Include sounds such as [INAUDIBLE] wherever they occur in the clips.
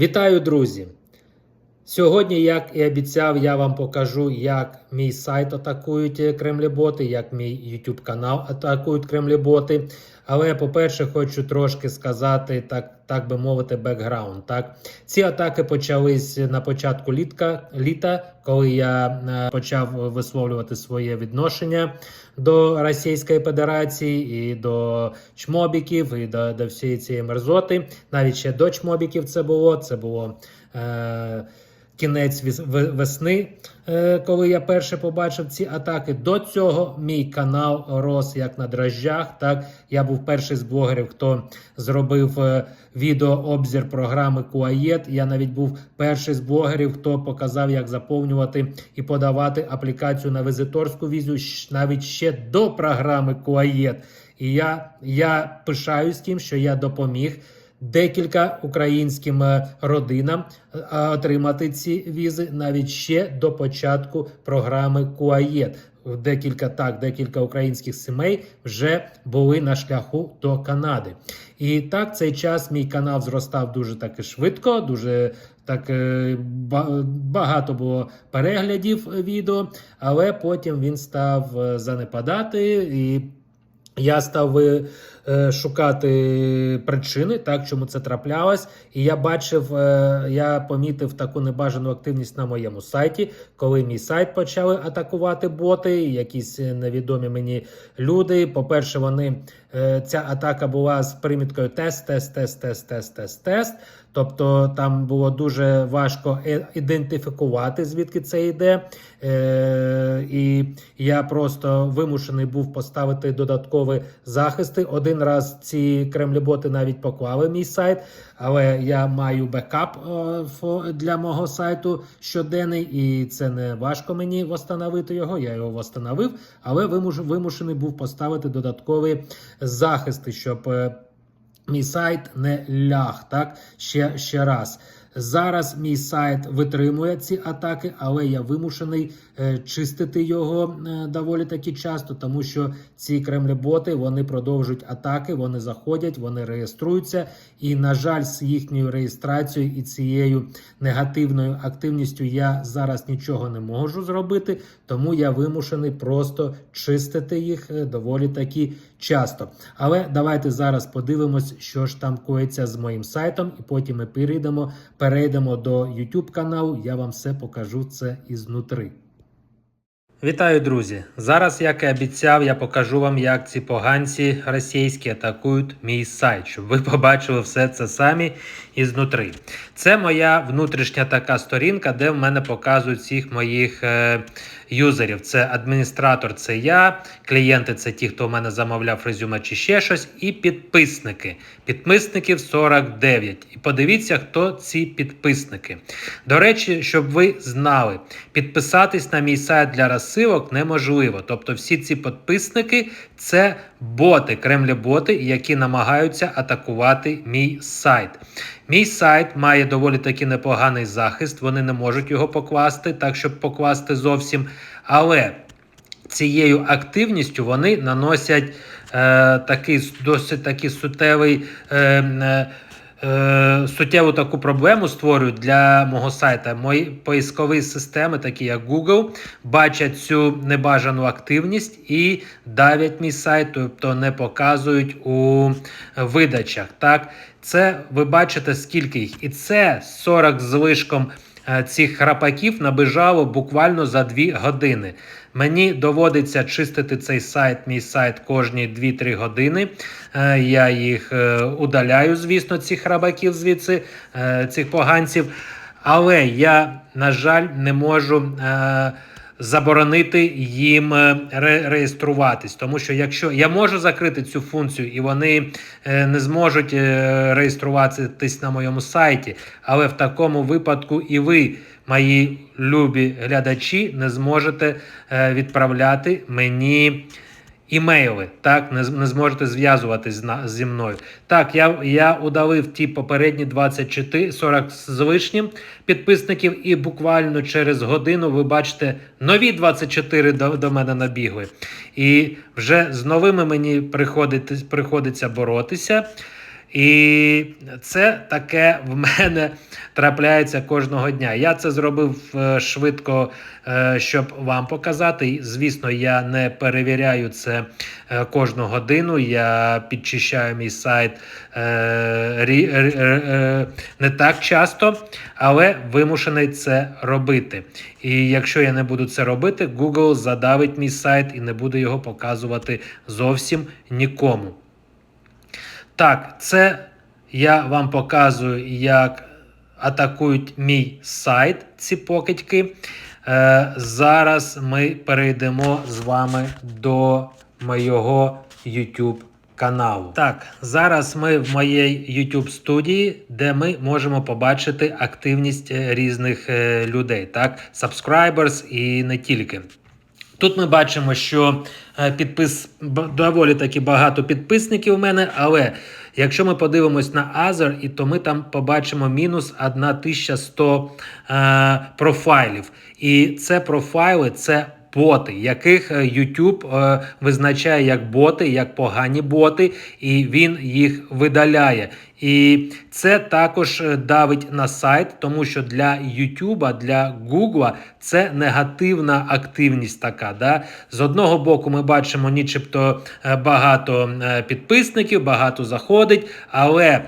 Вітаю, друзі! Сьогодні, як і обіцяв, я вам покажу, як мій сайт атакують Кремлі кремліботи, як мій YouTube канал атакують кремліботи. Але, по-перше, хочу трошки сказати, так так би мовити, бекграунд. Так? Ці атаки почались на початку літка, літа, коли я е, почав висловлювати своє відношення до Російської Федерації і до чмобіків, і до, до всієї цієї мерзоти. Навіть ще до чмобіків це було. Це було. Е, Кінець весни, е, коли я перше побачив ці атаки. До цього мій канал рос як на дрожжах. Так я був перший з блогерів, хто зробив е, відеообзір програми Куаєт. Я навіть був перший з блогерів, хто показав, як заповнювати і подавати аплікацію на візиторську візу навіть ще до програми Куаєт. І я, я пишаюсь тим, що я допоміг декілька українським е, родинам е, отримати ці візи навіть ще до початку програми Куаєт. Декілька так, декілька українських сімей вже були на шляху до Канади. І так цей час мій канал зростав дуже таки швидко, дуже так е, багато було переглядів відео, але потім він став занепадати і. Я став е, е, шукати причини, так чому це траплялось, і я бачив, е, я помітив таку небажану активність на моєму сайті, коли мій сайт почали атакувати боти, якісь невідомі мені люди. По-перше, вони ця атака була з приміткою тест, тест, тест, тест, тест, тест, тест. Тобто там було дуже важко е- ідентифікувати, звідки це йде. Е- і я просто вимушений був поставити додаткові захисти. Один раз ці кремліботи навіть поклали мій сайт, але я маю бекап е, для мого сайту щоденний, і це не важко мені встановити його. Я його встановив, але вимушений був поставити додаткові захисти, щоб. Мій сайт не ляг, так? Ще, ще раз. Зараз мій сайт витримує ці атаки, але я вимушений е, чистити його е, доволі таки часто, тому що ці кремлеботи вони продовжують атаки, вони заходять, вони реєструються. І, на жаль, з їхньою реєстрацією і цією негативною активністю я зараз нічого не можу зробити, тому я вимушений просто чистити їх е, доволі таки часто. Але давайте зараз подивимось, що ж там коїться з моїм сайтом, і потім ми перейдемо, перейдемо до YouTube каналу. Я вам все покажу це ізнутри. Вітаю, друзі! Зараз, як і обіцяв, я покажу вам, як ці поганці російські атакують мій сайт, щоб ви побачили все це самі ізнутри. Це моя внутрішня така сторінка, де в мене показують всіх моїх е, юзерів. Це адміністратор, це я, клієнти це ті, хто в мене замовляв резюме чи ще щось, і підписники. Підписників 49. І подивіться, хто ці підписники. До речі, щоб ви знали, підписатись на мій сайт для розсилок неможливо. Тобто, всі ці підписники це боти, кремлі-боти, які намагаються атакувати мій сайт. Мій сайт має доволі таки непоганий захист. Вони не можуть його покласти, так щоб покласти зовсім. Але цією активністю вони наносять е, такий досить такий суттєвий. Е, е, суттєву таку проблему створюють для мого сайта. Мої поискові системи, такі як Google, бачать цю небажану активність і давлять мій сайт, тобто не показують у видачах. Так, це ви бачите, скільки їх, і це 40 з лишком е, цих храпаків набежало буквально за 2 години. Мені доводиться чистити цей сайт, мій сайт кожні 2-3 години. Е, Я їх е, удаляю, звісно, цих храбаків звідси, е, цих поганців. Але я, на жаль, не можу. Заборонити їм е, ре- реєструватись, тому що якщо я можу закрити цю функцію і вони е, не зможуть е, реєструватись на моєму сайті, але в такому випадку і ви, мої любі глядачі, не зможете відправляти мені імейли, так, не, не зможете зв'язуватись зі мною. Так, я, я удалив ті попередні 24, 40 з лишнім підписників, і буквально через годину ви бачите нові 24 до, до мене набігли. І вже з новими мені приходить, приходиться боротися. І це таке в мене трапляється кожного дня. Я це зробив е, швидко, е, щоб вам показати. Звісно, я не перевіряю це е, кожну годину. Я підчищаю мій сайт не так часто, але вимушений це робити. І якщо я не буду це робити, Google задавить мій сайт і не буде його показувати зовсім нікому. Так, це я вам показую, як атакують мій сайт, ці покидьки. Е, зараз ми перейдемо з вами до моєго YouTube каналу. Так, зараз ми в моїй YouTube студії, де ми можемо побачити активність е, різних е, людей, так, subscribers і не тільки. Тут ми бачимо, що е, підпис доволі таки багато підписників у мене, але якщо ми подивимось на Other, і то ми там побачимо мінус 1100 е, профайлів. І це профайли, це боти, яких е, YouTube е, визначає як боти, як погані боти, і він їх видаляє. І це також е, давить на сайт, тому що для YouTube, для Google це негативна активність така. Да? З одного боку, ми бачимо, нічебто е, багато е, підписників, багато заходить, але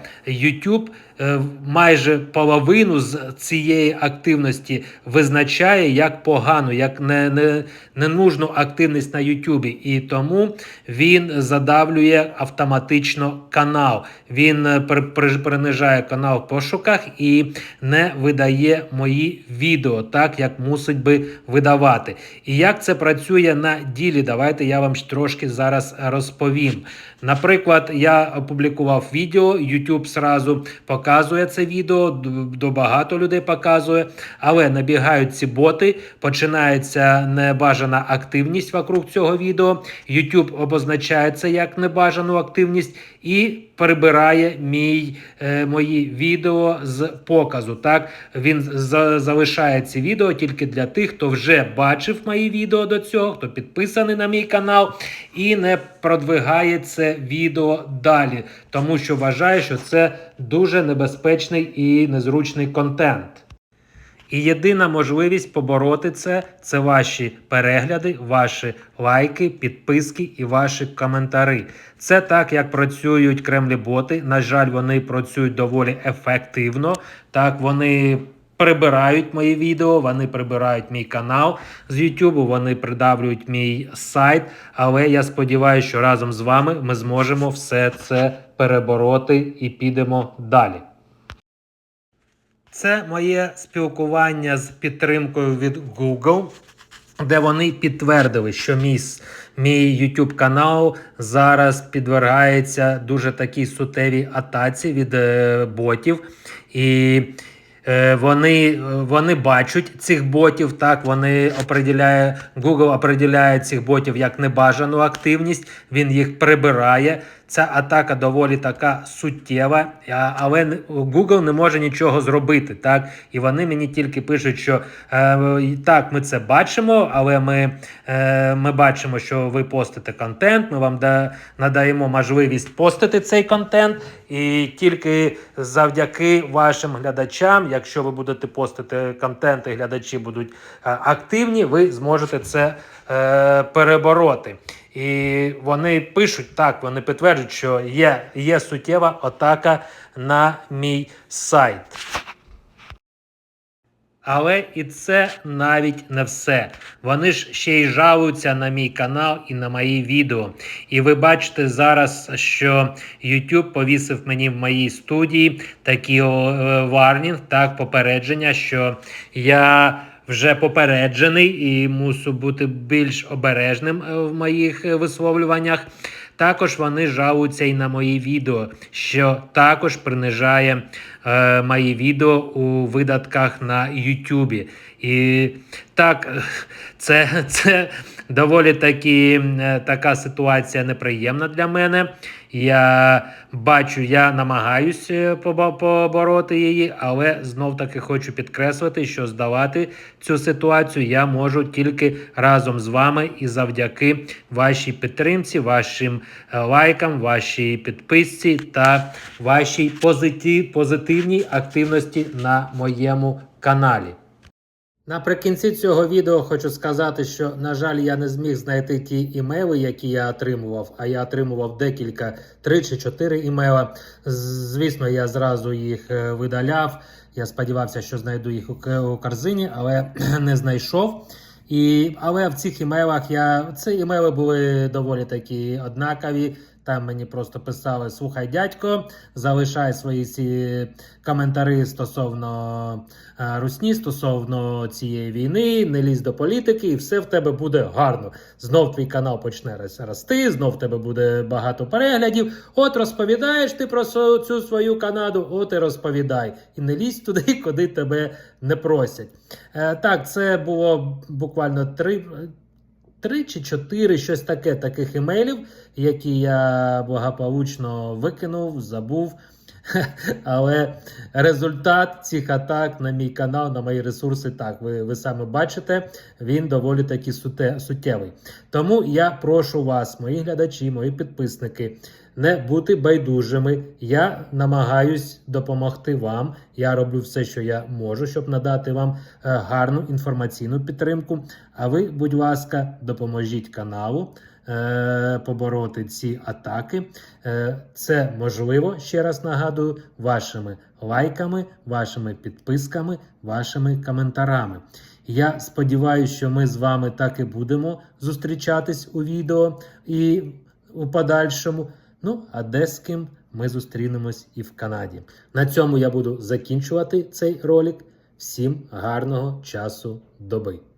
е, майже половину з цієї активності визначає як погану, як не, не, ненужну активність на YouTube. І тому він задавлює автоматично канал. Він принижає канал в пошуках і не видає мої відео так, як мусить би видавати. І як це працює на ділі, давайте я вам трошки зараз розповім. Наприклад, я опублікував відео, YouTube сразу показує це відео, до багато людей показує, але набігають ці боти, починається небажана активність вокруг цього відео. YouTube обозначає це як небажану активність і прибирає мій, е, мої відео з показу. Так він за, залишає ці відео тільки для тих, хто вже бачив мої відео до цього, хто підписаний на мій канал і не продвигає це відео далі, тому що вважає, що це дуже небезпечний і незручний контент. І єдина можливість побороти це це ваші перегляди, ваші лайки, підписки і ваші коментарі. Це так, як працюють кремлі-боти. На жаль, вони працюють доволі ефективно. Так, вони прибирають мої відео, вони прибирають мій канал з YouTube, вони придавлюють мій сайт. Але я сподіваюся, що разом з вами ми зможемо все це перебороти і підемо далі. Це моє спілкування з підтримкою від Google, де вони підтвердили, що мій, мій YouTube канал зараз підвергається дуже такій сутевій атаці від е, ботів. І е, вони, вони бачать цих ботів, так вони определяє, Google определяє цих ботів як небажану активність, він їх прибирає. Ця атака доволі така суттєва, але Google не може нічого зробити. Так? І вони мені тільки пишуть, що е, так, ми це бачимо, але ми, е, ми бачимо, що ви постите контент. Ми вам да, надаємо можливість постити цей контент. І тільки завдяки вашим глядачам, якщо ви будете постити контент, і глядачі будуть е, активні, ви зможете це е, перебороти. І вони пишуть так, вони підтверджують, що є, є суттєва атака на мій сайт. Але і це навіть не все. Вони ж ще й жалуються на мій канал і на мої відео. І ви бачите зараз, що YouTube повісив мені в моїй студії такий варнінг, так, попередження, що я вже попереджений і мусу бути більш обережним е, в моїх е, висловлюваннях. Також вони жалуються і на мої відео, що також принижає е, мої відео у видатках на YouTube. І так, е, це, це доволі таки е, така ситуація неприємна для мене. Я бачу, я намагаюся побороти її, але знов таки хочу підкреслити, що здавати цю ситуацію я можу тільки разом з вами і завдяки вашій підтримці, вашим е, лайкам, вашій підписці та вашій позитив, позитивній активності на моєму каналі. Наприкінці цього відео хочу сказати, що, на жаль, я не зміг знайти ті імейли, які я отримував, а я отримував декілька, три чи чотири імейла. Звісно, я зразу їх е, видаляв. Я сподівався, що знайду їх у корзині, але [CLEARS THROAT] не знайшов. І, але в цих імейлах я ці імейли були доволі такі однакові. Там мені просто писали: слухай, дядько, залишай свої ці коментарі стосовно е, русні, стосовно цієї війни, не лізь до політики, і все в тебе буде гарно. Знов твій канал почне рос- рости, знов в тебе буде багато переглядів. От розповідаєш ти про цю свою Канаду, от і розповідай. І не лізь туди, куди тебе не просять. Е, так, це було буквально три. Три чи чотири щось таке таких емейлів, які я благополучно викинув, забув. [LAUGHS] Але результат цих атак на мій канал, на мої ресурси, так, ви, ви саме бачите, він доволі таки суте, суттєвий. Тому я прошу вас, мої глядачі, мої підписники, не бути байдужими. Я намагаюсь допомогти вам. Я роблю все, що я можу, щоб надати вам е, гарну інформаційну підтримку. А ви, будь ласка, допоможіть каналу побороти ці атаки. Е, Це можливо, ще раз нагадую, вашими лайками, вашими підписками, вашими коментарами. Я сподіваюся, що ми з вами так і будемо зустрічатись у відео і у подальшому. Ну, а де з ким ми зустрінемось і в Канаді. На цьому я буду закінчувати цей ролик. Всім гарного часу доби.